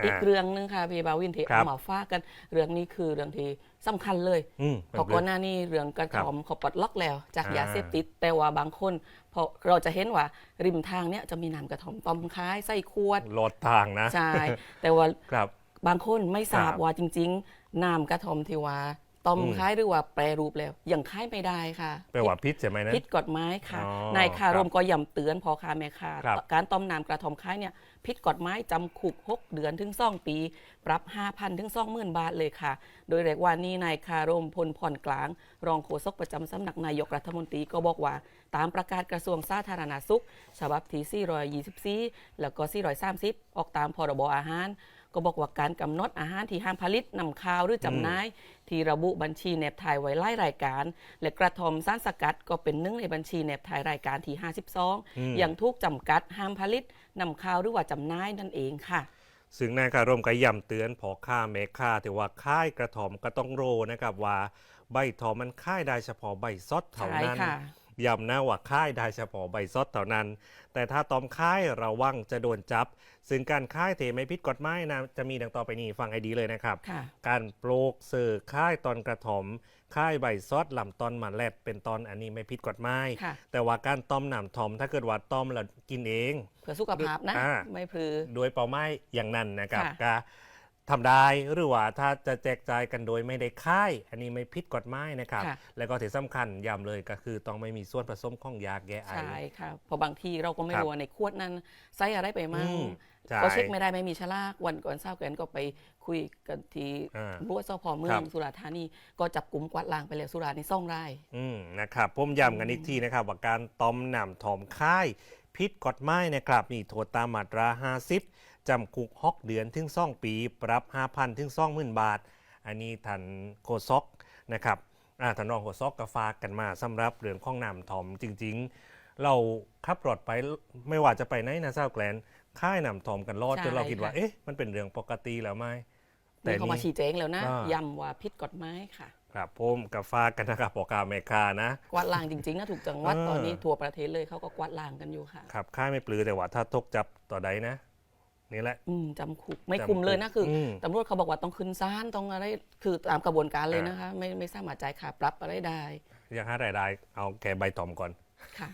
อ่าอีกเรื่องหนึงค่ะพี่บาวินที่ครับเอามาฟ้ากกันเรื่องนี้คือเรื่องที่สำคัญเลยอืมเพราะก่อนหน้านี้เรื่องกระครับถอมเขาปลดล็อกแล้ว จากอ่ายยาเสพติดแต่ว่าบางคนพอเราจะเห็นว่าริมทางเนี้ยจะมีน้ำกระถอมต้มคล้ายไส้ขวดลดทางนะใช่แต่ว่าครับบางคนไม่ทราบครับว่าจริง ๆน้ำกระถอมที่ว่า ต้มอืมคล้ายหรือว่าแปรรูปแล้วยังคล้ายไม่ได้ค่ะแปลว่าพิษใช่ไหมนะผิดกฎหมายค่ะอ๋อนายคาครับรมก็ย้ำเตือนพอค้าแม่ค้าครับ การต้มน้ำกระถอมคล้ายเนี่ยผิดกฎหมายจำคุก 6 เดือนถึง2ปี ปรับ 5,000ถึง20,000 บาทเลยค่ะ โดยเรียกว่านี่นายคารมพลผ่อนกลาง รองโฆษกประจำสำนักนายกรัฐมนตรีก็บอกว่า ตามประกาศกระทรวงสาธารณสุข ฉบับที่424 แล้วก็430ออกตามพรบอาหาร ก็บอกว่าการกำหนดอาหารที่ห้ามผลิตนำข้าวหรือจำหน่ายที่ระบุบัญชีแนบถ่ายไว้ไล่รายการ และกระทอมสารสกัดก็เป็นหนึ่งในบัญชีแนบถ่ายรายการที่อืม52ยังถูกจำกัดห้ามผลิตนำข้าวหรือว่าจำหน่ายนั่นเองค่ะซึ่งนายคารมก็ย้ำเตือนพอค่าแม่ค่าแต่ว่าค่ายกระถอมก็ต้องโรนะครับว่า ใบถอมมันค่ายได้เฉพาะใบซดเท่าใช่นั้นค่ะ ย้ำนะว่าค่ายได้เฉพาะใบซดเท่านั้น แต่ถ้าตอมค่ายระวังจะโดนจับ ซึ่งการค่ายเทไม่พิษกฎหมายนะจะมีดังต่อไปนี้ฟังให้ดีเลยนะครับค่ะการปลูกเสือค่ายตอนกระถอมค่ายใบซอดลำตอนหมันแลดเป็นตอนอันนี้ไม่ผิดกฎหมายค่ะแต่ว่าการต้มน้ำทอมถ้าเกิดว่าต้มแล้วกินเอง เพื่อสุขภาพนะอ่าไม่พลือโดยเป้าหมายอย่างนั้นนะครับค่ะก็ ทำได้หรือว่าถ้าจะแจกจ่ายกันโดยไม่ได้ค่าย อันนี้ไม่ผิดกฎหมายนะครับ ค่ะ แล้วก็ที่สำคัญย้ำเลยก็คือต้องไม่มีส่วนผสมของยาแก้ไอ ใช่ค่ะเพราะบางทีเราก็ไม่ครับรู้ว่าในขวดนั้นใส่อะไรไปมั่งอืมใช่ก็เช็คไม่ได้ไม่มีฉลากวันก่อนเศร้ากันก็ไปคุยกันที่อ่ารั้วสพเมืครัองบ สุราษฎร์ธานีก็จับกลุ่มกวาดล้างไปแล้วสุราษฎร์ในซ่องไร่ อืมนะครับผมย้ำกันอีกทีนะครับว่าการต้มน้ำทอมค่ายพิษกฎหมายนะครับมีโทษตามมาตรา 50 จำคุก6เดือนถึง2ปี ปรับ 5,000ถึง20,000บาท อันนี้ท่านโฆษกนะครับอ่าท่านรองโฆษกก็ฝากกันมาสำหรับเรื่องของน้ำทอมจริง ๆ เราขับรถไปไม่ว่าจะไปไหนนะเจ้าแกลนค่ายน้ำทอมกันรอดใช่จนเราคิดว่าค่ะเอ๊ะมันเป็นเรื่องปกติแล้วไหมนี่เขามาชี้แจงแล้วนะอ่าย้ำว่าผิดกฎหมายค่ะครับผมกับฝากกันนะครับปอกาเมคานะ กวาดล้างจริงๆนะถูกจังหวัดเออตอนนี้ทั่วประเทศเลยเขาก็กวาดล้างกันอยู่ค่ะ ครับค่ายไม่ปลือแต่ว่าถ้าทกจับต่อใดนะ นี่แหละ อืมจำคุกไม่จำคุกคุมเลยนะคืออม ตำรวจเขาบอกว่าต้องขึ้นศาลต้องอะไรคือตามกระบวนการเลยอ่านนะคะ ไม่ไม่สามารถจ่ายค่าปรับอะไรได้ยังหารายได้เอาแค่ใบตอมก่อน ค่ะ